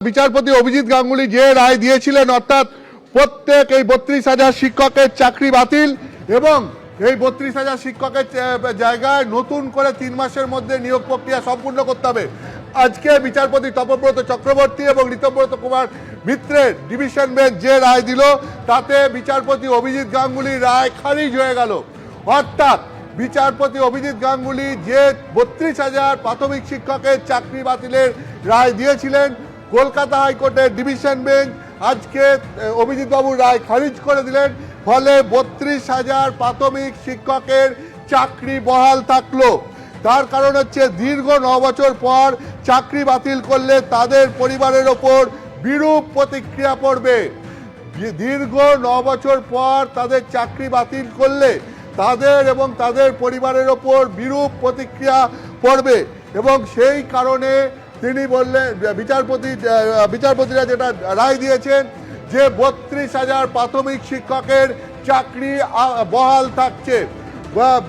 বিচারপতি অভিজিৎ গাঙ্গুলি যে রায় দিয়েছিলেন, অর্থাৎ প্রত্যেক এই বত্রিশ হাজার শিক্ষকের চাকরি বাতিল এবং এই বত্রিশ হাজার শিক্ষকের জায়গায় নতুন করে তিন মাসের মধ্যে নিয়োগ প্রক্রিয়া সম্পূর্ণ করতে হবে। আজকে বিচারপতি তপব্রত চক্রবর্তী এবং ঋতব্রত কুমার মিত্রের ডিভিশন বেঞ্চ যে রায় দিল, তাতে বিচারপতি অভিজিৎ গাঙ্গুলির রায় খারিজ হয়ে গেল। অর্থাৎ বিচারপতি অভিজিৎ গাঙ্গুলি যে বত্রিশ হাজার প্রাথমিক শিক্ষকের চাকরি বাতিলের রায় দিয়েছিলেন কলকাতা হাইকোর্টের ডিভিশন বেঞ্চ আজকে অভিজিৎ বাবুর রায় খারিজ করে দিলেন। ফলে বত্রিশ হাজার প্রাথমিক শিক্ষকের চাকরি বহাল থাকল। তার কারণ হচ্ছে দীর্ঘ ন বছর পর চাকরি বাতিল করলে তাদের পরিবারের ওপর বিরূপ প্রতিক্রিয়া পড়বে। দীর্ঘ ন বছর পর তাদের চাকরি বাতিল করলে তাদের এবং তাদের পরিবারের ওপর বিরূপ প্রতিক্রিয়া পড়বে এবং সেই কারণে তিনি বললেন, বিচারপতি বিচারপতিরা যেটা রায় দিয়েছেন যে বত্রিশ হাজার প্রাথমিক শিক্ষকের চাকরি বহাল থাকছে।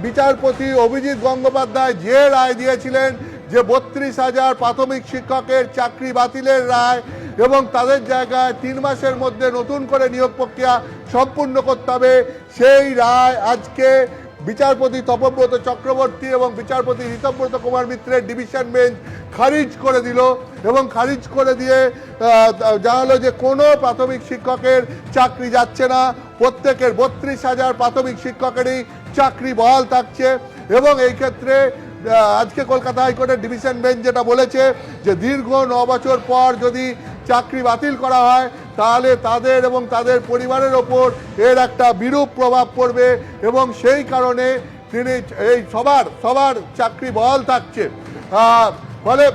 বিচারপতি অভিজিৎ গঙ্গোপাধ্যায় যে রায় দিয়েছিলেন যে বত্রিশ হাজার প্রাথমিক শিক্ষকের চাকরি বাতিলের রায় এবং তাদের জায়গায় তিন মাসের মধ্যে নতুন করে নিয়োগ প্রক্রিয়া সম্পূর্ণ করতে হবে, সেই রায় আজকে বিচারপতি তপব্রত চক্রবর্তী এবং বিচারপতি ঋতব্রত কুমার মিত্রের ডিভিশন বেঞ্চ খারিজ করে দিল এবং খারিজ করে দিয়ে জানালো যে কোনো প্রাথমিক শিক্ষকের চাকরি যাচ্ছে না। প্রত্যেকের বত্রিশ হাজার প্রাথমিক শিক্ষকেরই চাকরি বহাল থাকছে এবং এই ক্ষেত্রে আজকে কলকাতা হাইকোর্টের ডিভিশন বেঞ্চ যেটা বলেছে যে দীর্ঘ ন বছর পর যদি চাকরি বাতিল করা হয়, তাহলে তাদের এবং তাদের পরিবারের ওপর এর একটা বিরূপ প্রভাব পড়বে এবং সেই কারণে তিনি এই সবার সবার চাকরি বহাল থাকছে। ফলে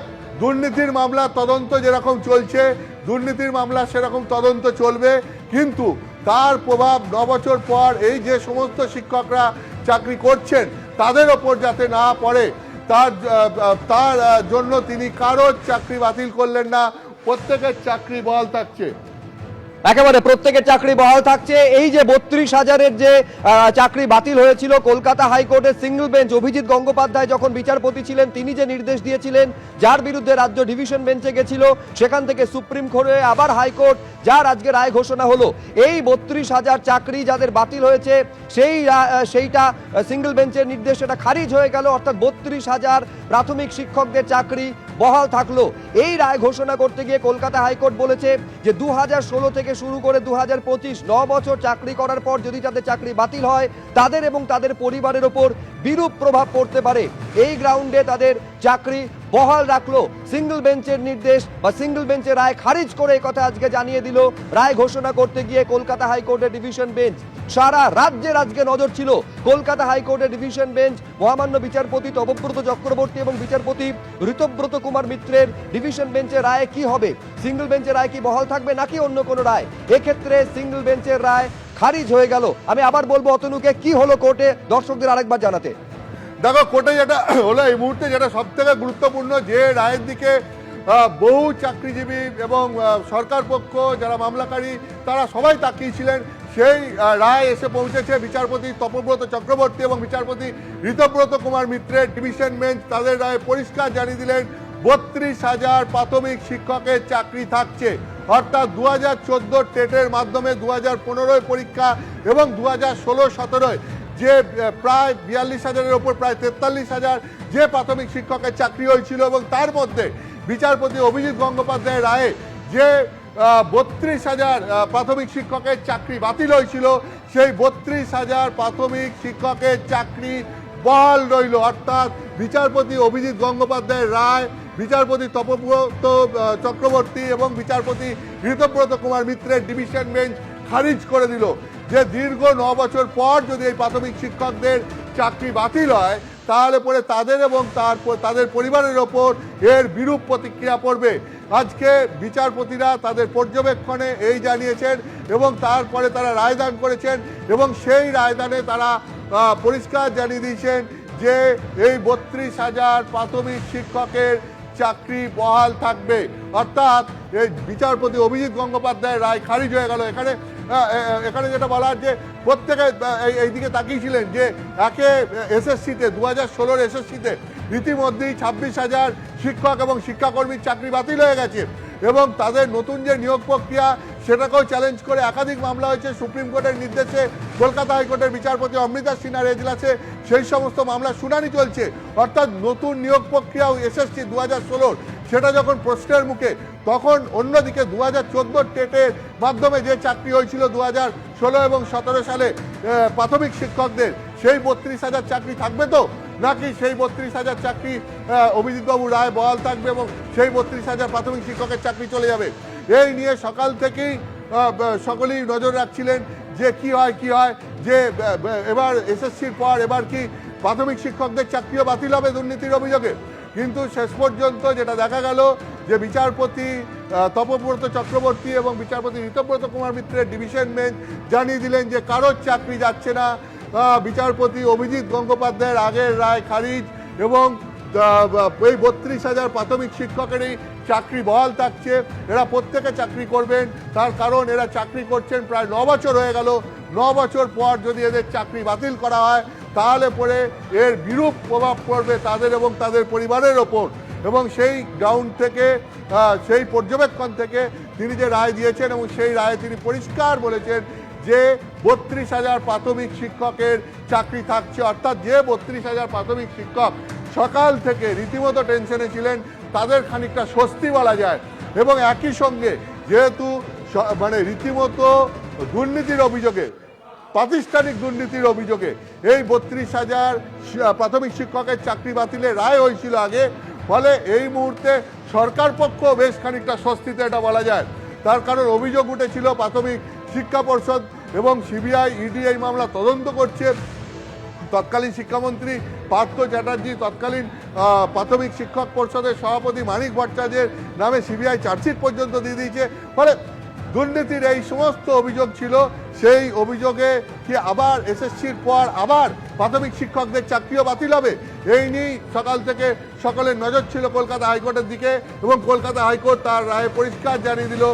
দুর্নীতির মামলা তদন্ত যেরকম চলছে, দুর্নীতির মামলা সেরকম তদন্ত চলবে, কিন্তু তার প্রভাব ন বছর পর এই যে সমস্ত শিক্ষকরা চাকরি করছেন, তাদের ওপর যাতে না পড়ে, তার তার জন্য তিনি কারোর চাকরি বাতিল করলেন না। প্রত্যেকের চাকরি বহাল থাকছে। একেবারে প্রত্যেকের চাকরি বহাল থাকছে। এই যে বত্রিশ হাজারের যে চাকরি বাতিল হয়েছিল কলকাতা হাইকোর্টের সিঙ্গল বেঞ্চ, অভিজিৎ গঙ্গোপাধ্যায় যখন বিচারপতি ছিলেন, তিনি যে নির্দেশ দিয়েছিলেন, যার বিরুদ্ধে রাজ্য ডিভিশন বেঞ্চে গেছিল, সেখান থেকে সুপ্রিম কোর্টে আবার হাইকোর্ট, যার আজকে রায় ঘোষণা হলো। এই বত্রিশ হাজার চাকরি যাদের বাতিল হয়েছে, সেই সেইটা সিঙ্গল বেঞ্চের নির্দেশ, সেটা খারিজ হয়ে গেল। অর্থাৎ বত্রিশ হাজার প্রাথমিক শিক্ষকদের চাকরি বহাল থাকল। এই রায় ঘোষণা করতে গিয়ে কলকাতা হাইকোর্ট বলেছে যে দু থেকে শুরু করে দু হাজার পঁচিশ, ন বছর চাকরি করার পর যদি তাদের চাকরি বাতিল হয়, তাদের এবং তাদের পরিবারের ওপর বিরূপ প্রভাব পড়তে পারে। এই গ্রাউন্ডে তাদের চাকরি বহাল রাখল সিঙ্গল বেঞ্চের নির্দেশ বা সিঙ্গল বেঞ্চের রায় খারিজ করে কথা আজকে জানিয়ে দিল। রায় ঘোষণা করতে গিয়ে কলকাতা হাইকোর্টের ডিভিশন বেঞ্চ সারা রাজ্যের আজকে নজর ছিল। কলকাতা হাইকোর্টের ডিভিশন বেঞ্চ মহামান্য বিচারপতি তপব্রত চক্রবর্তী এবং বিচারপতি ঋতব্রত কুমার মিত্রের ডিভিশন বেঞ্চের রায় কি হবে? সিঙ্গল বেঞ্চের রায় কি বহাল থাকবে নাকি অন্য কোনো রায়? এক্ষেত্রে সিঙ্গল বেঞ্চের রায় খারিজ হয়ে গেল। আমি আবার বলব, অতনুকে কি হলো কোর্টে দর্শকদের আরেকবার জানাতে। দেখো, কোর্টে যেটা হলো, এই মুহূর্তে যেটা সব থেকে গুরুত্বপূর্ণ, যে রায়ের দিকে বহু চাকরিজীবী এবং সরকার পক্ষ, যারা মামলাকারী, তারা সবাই তাকিয়েছিলেন। সেই রায় এসে পৌঁছেছে বিচারপতি তপব্রত চক্রবর্তী এবং বিচারপতি ঋতব্রত কুমার মিত্রের ডিভিশন বেঞ্চ। তাদের রায়ে পরিষ্কার জানিয়ে দিলেন, বত্রিশ হাজার প্রাথমিক শিক্ষকের চাকরি থাকছে। অর্থাৎ দু হাজার চোদ্দ টেটের মাধ্যমে দু হাজার পরীক্ষা এবং দু হাজার ষোলো সতেরোয়। যে প্রায় বিয়াল্লিশ হাজারের ওপর, প্রায় তেতাল্লিশ হাজার যে প্রাথমিক শিক্ষকের চাকরি হয়েছিল এবং তার মধ্যে বিচারপতি অভিজিৎ গঙ্গোপাধ্যায়ের রায়ে যে বত্রিশ হাজার প্রাথমিক শিক্ষকের চাকরি বাতিল হয়েছিল, সেই বত্রিশ হাজার প্রাথমিক শিক্ষকের চাকরি বহাল রইল। অর্থাৎ বিচারপতি অভিজিৎ গঙ্গোপাধ্যায়ের রায়, বিচারপতি তপব্রত চক্রবর্তী এবং বিচারপতি ঋতব্রত কুমার মিত্রের ডিভিশন বেঞ্চ খারিজ করে দিল যে দীর্ঘ ন বছর পর যদি এই প্রাথমিক শিক্ষকদের চাকরি বাতিল হয়, তাহলে পরে তাদের এবং তার তাদের পরিবারের ওপর এর বিরূপ প্রতিক্রিয়া পড়বে। আজকে বিচারপতিরা তাদের পর্যবেক্ষণে এই জানিয়েছেন এবং তারপরে তারা রায়দান করেছেন এবং সেই রায়দানে তারা পরিষ্কার জানিয়ে দিয়েছেন যে এই বত্রিশ হাজার প্রাথমিক শিক্ষকের চাকরি বহাল থাকবে। অর্থাৎ এই বিচারপতি অভিজিৎ গঙ্গোপাধ্যায়ের রায় খারিজ হয়ে গেল। এখানে এখানে যেটা বলা যে প্রত্যেকে এই- এইদিকে তাকিয়েছিলেন যে একে এসএসসিতে দু হাজার ষোলোর এসএসসিতে ইতিমধ্যেই ছাব্বিশ হাজার শিক্ষক এবং শিক্ষাকর্মীর চাকরি বাতিল হয়ে গেছে এবং তাদের নতুন যে নিয়োগ প্রক্রিয়া সেটাকেও চ্যালেঞ্জ করে একাধিক মামলা হয়েছে, সুপ্রিম কোর্টের নির্দেশে কলকাতা হাইকোর্টের বিচারপতি অমৃতা সিনহার এজলাসে সেই সমস্ত মামলা শুনানি চলছে। অর্থাৎ নতুন নিয়োগ প্রক্রিয়াও এসএসসি দু হাজার ষোলোর। সেটা যখন প্রশ্নের মুখে, তখন অন্যদিকে দু হাজার চোদ্দোর টেটের মাধ্যমে যে চাকরি হয়েছিল দু হাজার ষোলো এবং সতেরো সালে প্রাথমিক শিক্ষকদের, সেই বত্রিশ হাজার চাকরি থাকবে তো? নাকি সেই বত্রিশ হাজার চাকরি অভিজিৎবাবু রায় বহাল থাকবে এবং সেই বত্রিশ হাজার প্রাথমিক শিক্ষকের চাকরি চলে যাবে? এই নিয়ে সকাল থেকেই সকলেই নজর রাখছিলেন যে কি হয় কি হয়, যে এবার এসএসসির পর এবার কি প্রাথমিক শিক্ষকদের চাকরিও বাতিল হবে দুর্নীতির অভিযোগে। কিন্তু শেষ পর্যন্ত যেটা দেখা গেল যে বিচারপতি তপব্রত চক্রবর্তী এবং বিচারপতি ঋতব্রত কুমার মিত্রের ডিভিশন বেঞ্চ জানিয়ে দিলেন যে কারোর চাকরি যাচ্ছে না বিচারপতি অভিজিৎ গঙ্গোপাধ্যায়ের আগের রায় খারিজ এবং এই বত্রিশ হাজার প্রাথমিক শিক্ষকেরই চাকরি বহাল থাকছে। এরা প্রত্যেকে চাকরি করবেন। তার কারণ এরা চাকরি করছেন প্রায় ন বছর হয়ে গেল। ন বছর পর যদি এদের চাকরি বাতিল করা হয়, তাহলে পরে এর বিরূপ প্রভাব পড়বে তাদের এবং তাদের পরিবারের ওপর। এবং সেই গ্রাউন্ড থেকে সেই পর্যবেক্ষণ থেকে তিনি যে রায় দিয়েছেন এবং সেই রায়ে তিনি পরিষ্কার বলেছেন যে বত্রিশ হাজার প্রাথমিক শিক্ষকের চাকরি থাকছে, অর্থাৎ যে বত্রিশ হাজার প্রাথমিক শিক্ষক সকাল থেকে রীতিমতো টেনশনে ছিলেন, তাদের খানিকটা স্বস্তি বলা যায়। এবং একই সঙ্গে যেহেতু মানে রীতিমতো দুর্নীতির অভিযোগে, প্রাতিষ্ঠানিক দুর্নীতির অভিযোগে এই বত্রিশ হাজার প্রাথমিক শিক্ষকের চাকরি বাতিলের রায় হয়েছিল আগে, ফলে এই মুহূর্তে সরকার পক্ষ বেশ খানিকটা স্বস্তিতে এটা বলা যায়। তার কারণ অভিযোগ উঠেছিল প্রাথমিক শিক্ষা পর্ষদ এবং সিবিআই ইডি এই মামলা তদন্ত করছে। তৎকালীন শিক্ষামন্ত্রী পার্থ চ্যাটার্জি, তৎকালীন প্রাথমিক শিক্ষক পর্ষদের সভাপতি মানিক ভট্টাচার্যের নামে সিবিআই চার্জশিট পর্যন্ত দিয়ে দিয়েছে। ফলে দুর্নীতির এই সমস্ত অভিযোগ ছিল, সেই অভিযোগে কি আবার এসএসসির পর আবার প্রাথমিক শিক্ষকদের চাকরিও বাতিল হবে? এই নিয়েই সকাল থেকে সকলের নজর ছিল কলকাতা হাইকোর্টের দিকে এবং কলকাতা হাইকোর্ট তার রায়ে পরিষ্কার জানিয়ে দিল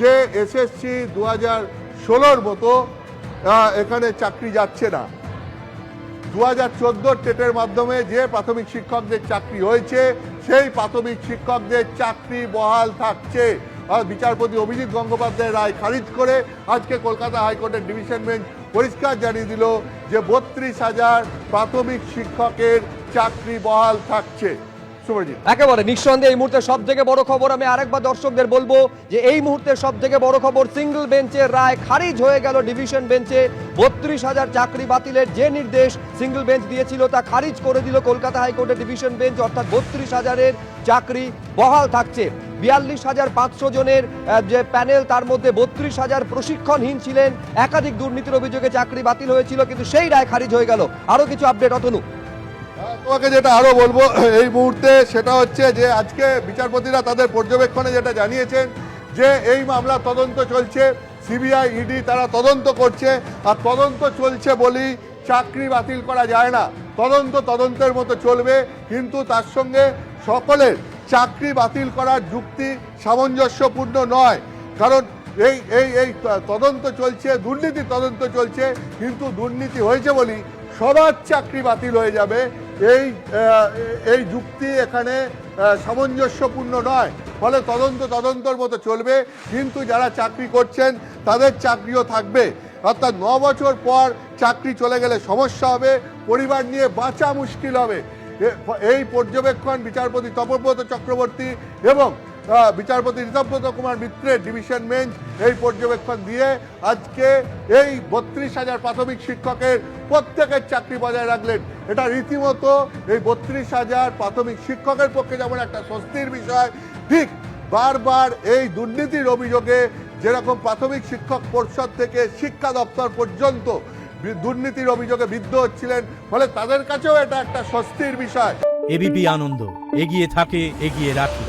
যে এসএসসি দু হাজার ষোলোর মতো এখানে চাকরি যাচ্ছে না। দু হাজার চোদ্দোর টেটের মাধ্যমে যে প্রাথমিক শিক্ষকদের চাকরি হয়েছে, সেই প্রাথমিক শিক্ষকদের চাকরি বহাল থাকছে। আর বিচারপতি অভিজিৎ গঙ্গোপাধ্যায়ের রায় খারিজ করে আজকে কলকাতা হাইকোর্টের ডিভিশন বেঞ্চ পরিষ্কার জানিয়ে দিল যে বত্রিশ হাজার প্রাথমিক শিক্ষকের চাকরি বহাল থাকছে। একেবারে নিঃসন্দেহে এই মুহূর্তে সব থেকে বড় খবর, আমি আরেকবার দর্শকদের বলব যে এই মুহূর্তে সব থেকে বড় খবর, সিঙ্গল বেঞ্চের রায় খারিজ হয়ে গেল ডিভিশন বেঞ্চে। বত্রিশ হাজার চাকরি বাতিলের যে নির্দেশ সিঙ্গল বেঞ্চ দিয়েছিল, তা খারিজ করে দিল কলকাতা হাইকোর্টের ডিভিশন বেঞ্চ, অর্থাৎ বত্রিশ হাজারের চাকরি বহাল থাকছে। বিয়াল্লিশ হাজার পাঁচশো জনের যে প্যানেল, তার মধ্যে বত্রিশ হাজার প্রশিক্ষণহীন ছিলেন। একাধিক দুর্নীতির অভিযোগে চাকরি বাতিল হয়েছিল, কিন্তু সেই রায় খারিজ হয়ে গেল। আরও কিছু আপডেট, অতনু। তোমাকে যেটা আরও বলব, এই মুহূর্তে সেটা হচ্ছে যে আজকে বিচারপতিরা তাদের পর্যবেক্ষণে যেটা জানিয়েছেন যে এই মামলা তদন্ত চলছে, সিবিআই ইডি তারা তদন্ত করছে, আর তদন্ত চলছে বলেই চাকরি বাতিল করা যায় না। তদন্ত তদন্তের মতো চলবে, কিন্তু তার সঙ্গে সকলের চাকরি বাতিল করার যুক্তি সামঞ্জস্যপূর্ণ নয়। কারণ এই এই এই তদন্ত চলছে দুর্নীতি তদন্ত চলছে, কিন্তু দুর্নীতি হয়েছে বলি সবার চাকরি বাতিল হয়ে যাবে। এই এই যুক্তি এখানে সামঞ্জস্যপূর্ণ নয়। ফলে তদন্ত তদন্তর মতো চলবে। কিন্তু যারা চাকরি করছেন, তাদের চাকরিও থাকবে। অর্থাৎ ন বছর পর চাকরি চলে গেলে সমস্যা হবে। পরিবার নিয়ে বাঁচা মুশকিল হবে। এই পর্যবেক্ষণ বিচারপতি তপব্রত চক্রবর্তী এবং বিচারপতি ঋতব্রত কুমার মিত্রের ডিভিশন বেঞ্চ এই পর্যবেক্ষণ দিয়ে আজকে এই বত্রিশ হাজার প্রাথমিক শিক্ষকের প্রত্যেকের চাকরি বজায় রাখলেন। এটা রীতিমতো এই বত্রিশ হাজার প্রাথমিক শিক্ষকের পক্ষে যেমন একটা স্বস্তির বিষয়, ঠিক বারবার এই দুর্নীতির অভিযোগে যেরকম প্রাথমিক শিক্ষক পরিষদ থেকে শিক্ষা দপ্তর পর্যন্ত দুর্নীতির অভিযোগে বিদ্ধ হচ্ছিলেন, ফলে তাদের কাছেও এটা একটা স্বস্তির বিষয়। এবিপি আনন্দ, এগিয়ে থাকে, এগিয়ে রাখে।